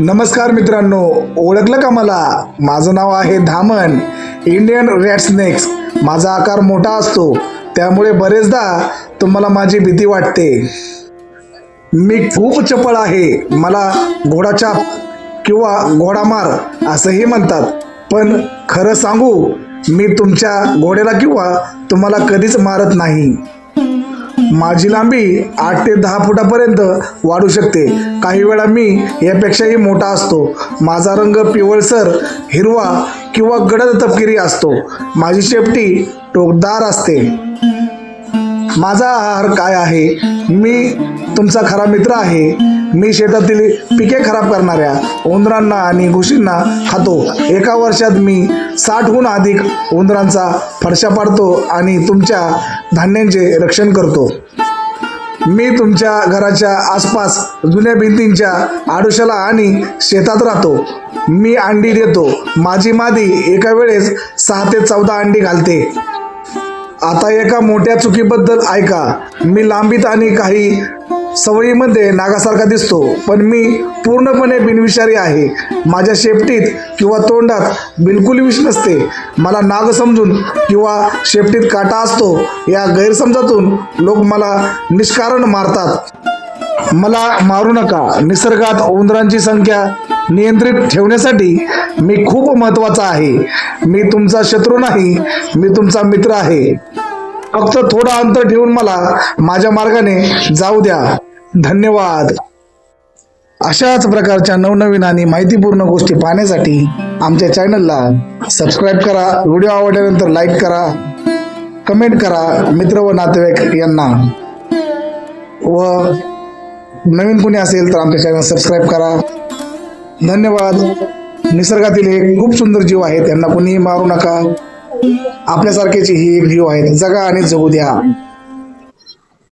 नमस्कार मित्रांनो ओळखलं का मला? माझं नाव आहे धामन इंडियन रॅट स्नेक्स माझा आकार मोठा असतो त्यामुळे बरेचदा तुम्हाला माझी भीती वाटते. मी खूप चपळ आहे मला घोडाचाप किंवा घोडामार असंही म्हणतात. पण खरं सांगू मी तुमच्या घोड्याला किंवा तुम्हाला कधीच मारत नाही. माझी लांबी आठ ते दहा फुटापर्यंत वाढू शकते. काही वेळा मी यापेक्षाही मोठा असतो. माझा रंग पिवळसर हिरवा किंवा गडद तपकिरी असतो. माझी शेपटी टोकदार असते. माझा आहार काय आहे? मी तुमचा खरा मित्र आहे. मी शेतातील पिके खराब करणाऱ्या उंदरांना आणि घुशींना खातो. एका वर्षात मी साठहून अधिक उंदरांचा फडशा पाडतो आणि तुमच्या धान्यांचे रक्षण करतो. मी तुमच्या घराच्या आसपास जुन्या भिंतींच्या आडुशाला आणि शेतात राहतो. मी अंडी देतो. माझी मादी एका वेळेस सहा ते चौदा अंडी घालते. आता एका मोठ्या चुकीबद्दल ऐका. मी लांबीत आणि काही सवयीमध्ये नागासारखा दिसतो पण मी पूर्णपणे बिनविषारी आहे. माझ्या शेपटीत किंवा तोंडात बिलकुल विष नसते. मला नाग समजून किंवा शेपटीत काटा असतो या गैरसमजातून लोक मला निष्कारण मारतात. मला मारू नका. निसर्गात उंदरांची संख्या नियंत्रित ठेवण्यासाठी मी खूप महत्त्वाचा आहे. मी तुमचा शत्रू नाही. मी तुमचा मित्र आहे. फक्त थोडं अंतर ठेवून मला माझ्या मार्गाने जाऊ द्या. धन्यवाद. अशाच प्रकारच्या नवनवीन आणि माहितीपूर्ण गोष्टी पाहण्यासाठी आमच्या चॅनलला सबस्क्राईब करा व्हिडिओ आवडल्यानंतर लाईक करा कमेंट करा मित्र व नातेवाईक यांना. व नवीन कोणी असेल तर आमच्या चॅनल सबस्क्राईब करा. धन्यवाद. निसर्गातील हे खूप सुंदर जीव आहेत त्यांना कोणीही मारू नका. आपल्यासारखेचे ही एक जीव आहेत जगा आणि जगू द्या.